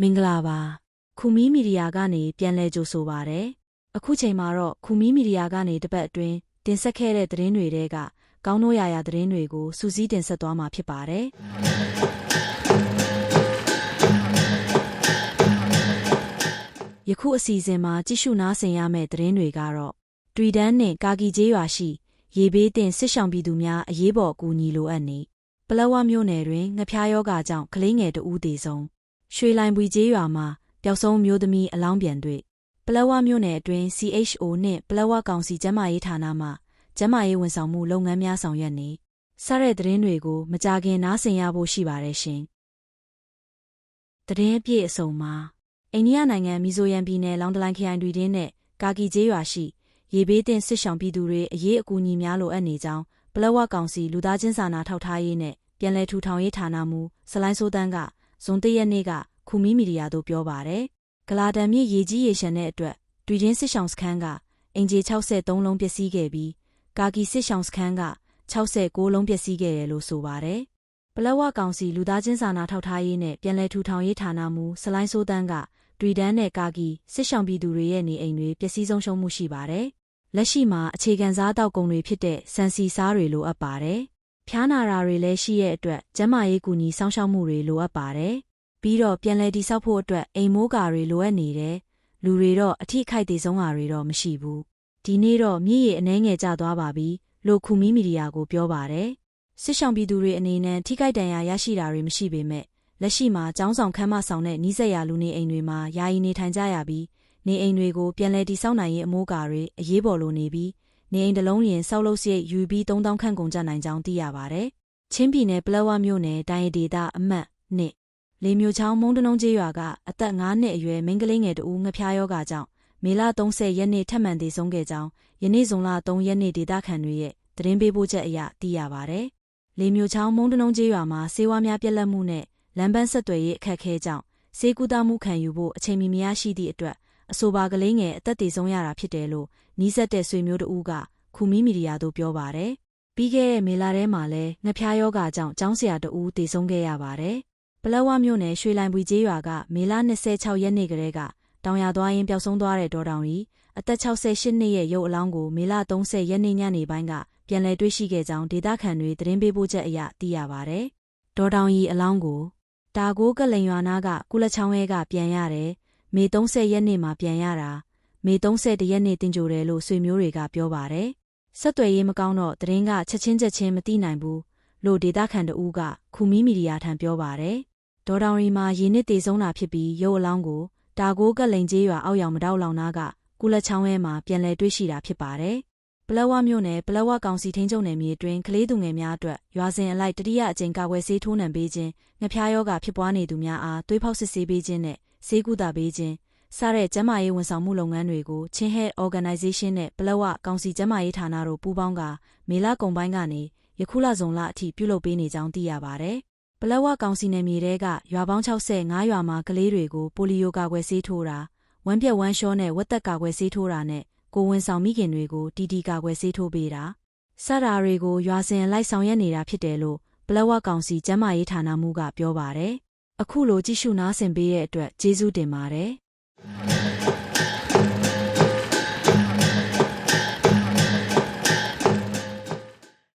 မင်္ဂလာပါခူမီမီဒီယာကနေပြန်လည်ကြိုဆိုပါရယ်အခုချိန်မှာတော့ခူမီမီဒီယာကနေတပတ်အတွင်းတင်ဆက်ခဲ့တဲ့သတင်းတွေတဲကကောင်းတို့ရာရာသတင်းတွေကိုစူးစီးတင်ဆက်သွားမှာဖြစ်ပါတယ်ယခုအစီအစဉ်မှာကြည့်ရှုနားဆင်ရမယ့်သတင်းတွေကတော့တွေ့တန်းနှင့်ကာကီကျေးရွာရှိ ရေဘေးတင်စစ်ဆောင်ပြည်သူများအရေးပေါ်အကူအညီလိုအပ်နေပလောဝမြို့နယ်တွင်ငပြားယောဂါကြောင့်ကလေးငယ်တဦးသေဆုံးရွှေလိုင်ပွေကျေးရွာမှာပျောက်ဆုံးမျိုးသမီးအလောင်းပြန်တွေ့ပလောဝမြို့နယ်အတွင်း CHO နှင့်ပလောဝကောင်စီကျန်းမာရေးဌာနမှကျန်းမာရေးဝန်ဆောင်မှုလုပ်ငန်းများဆောင်ရွက်နေစတဲ့သတင်းတွေကိုမကြခင်နားဆင်ရဖို့ရှိပါတယ်ရှင်။သတင်းအပြည့်အစုံမှာအိန္ဒိယနိုင်ငံမီဇိုရမ်ပြည်နယ်လောင်တလိုင်ခရိုင်တွင်နဲ့ကာကီကျေးရွာရှိ ရေဘေးတင်စစ်ဆောင်ပြည်သူတွေအရေးအကူအညီများလိုအပ်နေကြောင်းပလောဝကောင်စီလူသားချင်းစာနာထောက်ထားရေးနဲ့ပြည်내ထူထောင်ရေးဌာနမှစလိုင်းစိုးတန်းကဇွန်တရက်နေ့ကခူမီမီဒီယာတို့ပြောပါတယ်။ဂလာတန်မြစ်ရေကြီးရေရှမ်းတဲ့အတွက်တွီရင်းစစ်ဆောင်စခန်းကအင်ဂျီ63လုံးပျက်စီးခဲ့ပြီးကာကီစစ်ဆောင်စခန်းက69လုံးပျက်စီးခဲ့တယ်လို့ဆိုပါတယ်။ပလက်ဝကောင်စီလူသားချင်းစာနာထောက်ထားရေးနဲ့ပြည်내ထူထောင်ရေးဌာနမှစလိုင်းစိုးတန်းကတွီဒန်းနဲ့ကာကီစစ်ဆောင်ပြည်သူတွေရဲ့နေအိမ်တွေပျက်စီးဆုံးရှုံးမှုရှိပါတယ်။ လက်ရှိမှာအခြေခံစားတောက်ကုန်တွေဖြစ်တဲ့စံစီစားတွေလိုအပ်ပါတယ်။ဖျားနာတာတွေလည်းရှိရဲ့အတွက်ကျန်းမာရေးကူညီစောင့်ရှောက်မှုတွေလိုအပ်ပါတယ်။ပြီးတော့ပြန်လည်တည်ဆောက်ဖို့အတွက်အိမ်မိုးကာတွေလိုအပ်နေတယ်။လူတွေတော့အထိခိုက်သေးဆုံးတာတွေတော့မရှိဘူး။ဒီနေ့တော့မြည်ရည်အနှဲငယ်ကျသွားပါပြီလို့ခူမီမီဒီယာကိုပြောပါတယ်။စစ်ဆောင်ပြည်သူတွေအနေနဲ့ထိခိုက်ဒဏ်ရာရရှိတာတွေမရှိပေမဲ့လက်ရှိမှာចောင်းဆောင်ခမ်းမဆောင်တဲ့နီးစက်ရလူနေအိမ်တွေမှာယာယီနေထိုင်ကြရပြီး နေအိမ်တွေကိုပြန်လည်တည်ဆောက်နိုင်ရေးအမိုးကာတွေအရေးပေါ်လိုနေပြီးနေအိမ်တစ်လုံးရင်ဆောက်လုပ်စရိတ်ယူပြီး3000ခန့်ကုန်ကျနိုင်ကြောင်းသိရပါတယ်။ချင်းပြည်နယ်ပလက်ဝမြို့နယ်တိုင်းဒေသအမှတ်နှစ်လေမျိုးချောင်းမုံတနုံကျေးရွာကအသက်9နှစ်အရွယ်မိန်းကလေးငယ်တဦးငဖျားယောဂါကြောင့်မေလ30ရက်နေ့ထပ်မံသေဆုံးခဲ့ကြောင်းယနေ့ဇွန်လ3ရက်နေ့ဒေသခံတွေရဲ့သတင်းပေးပို့ချက်အရသိရပါတယ်။လေမျိုးချောင်းမုံတနုံကျေးရွာမှာစေဝါများပြက်လက်မှုနဲ့လမ်းပန်းဆက်သွယ်ရေးအခက်အခဲကြောင့်စေကူတာမှုခံယူဖို့အချိန်မီမရရှိသည့်အတွက် အဆိုပါကလေးငယ်အသက်သေဆုံးရတာဖြစ်တယ်လို့နီးစပ်တဲ့ဆွေမျိုးတဦးကခူမီမီဒီယာတို့ပြောပါတယ်။ပြီးခဲ့တဲ့မေလထဲမှာလည်းငဖျားယောဂါကြောင့်ကျောင်းဆရာတဦးသေဆုံးခဲ့ရပါတယ်။ပလက်ဝမြို့နယ်ရွှေလိုင်ပွေကျေးရွာကမေလ26ရက်နေ့ကလေးကတောင်ရသွားရင်ပျောက်ဆုံးသွားတဲ့ဒေါ်တောင်ကြီးအသက်68နှစ်ရဲ့ရုပ်အလောင်းကိုမေလ30ရက်နေ့ညနေပိုင်းကပြန်လည်တွေ့ရှိခဲ့ကြောင်းဒေသခံတွေသတင်းပေးပို့ချက်အရသိရပါတယ်။ဒေါ်တောင်ကြီးအလောင်းကိုတာကိုကလိန်ရွာနာကကုလချောင်းရဲကပြန်ရတယ်။ မေ30ရက်နေ့မှာပြန်ရတာမေ31ရက်နေ့တင်ကြိုတယ်လို့ဆွေမျိုးတွေကပြောပါတယ်။ဆက်သွယ်ရေးမကောင်းတော့သတင်းကချက်ချင်းချက်ချင်းမသိနိုင်ဘူးလို့ဒေသခံတဦးကခူမီမီဒီယာထံပြောပါတယ်။ဒေါ်တောင်ရီမှာရေနစ်တေဆုံးတာဖြစ်ပြီးရုပ်အလောင်းကိုတာကိုကလိန်ကျေးရွာအောက်ရောင်မတောက်လောင်နာကကုလချောင်းရဲမှာပြန်လည်တွေ့ရှိတာဖြစ်ပါတယ်။ပလက်ဝမြို့နယ်ပလက်ဝကောင်စီထိန်းချုပ်နယ်မြေအတွင်းကလေးသူငယ်များအတွက်ရွာစဉ်အလိုက်တတိယအကြိမ်ကာကွယ်ဆေးထိုးနှံပေးခြင်းငဖျားယောဂဖြစ်ပွားနေသူများအားသွေးဖောက်စစ်ဆေးပေးခြင်းနဲ့ ဆေးကုသပေးခြင်းစတဲ့ကျန်းမာရေးဝန်ဆောင်မှုလုပ်ငန်းတွေကိုချင်း Health Organization နဲ့ပလက်ဝကောင်စီကျန်းမာရေးဌာနတို့ပူးပေါင်းကမေလကုန်ပိုင်းကနေယခုလဇုံလအထိပြုလုပ်ပေးနေကြောင်းသိရပါဗျ။ပလက်ဝကောင်စီနယ်မြေတဲကရွာပေါင်း65ရွာမှာကလေးတွေကိုပိုလီယိုကာကွယ်ဆေးထိုးတာဝမ်းပြက်ဝမ်းလျှောနဲ့ဝက်သက်ကာကွယ်ဆေးထိုးတာနဲ့ကိုဝန်ဆောင်မိခင်တွေကိုတီတီကာကွယ်ဆေးထိုးပေးတာစတာတွေကိုရွာစဉ်လိုက်ဆောင်ရွက်နေတာဖြစ်တယ်လို့ပလက်ဝကောင်စီကျန်းမာရေးဌာနမှကပြောပါတယ်။ အခုလိုကြည့်ရှုနားဆင်ပေးတဲ့အတွက်ကျေးဇူးတင်ပါတယ်။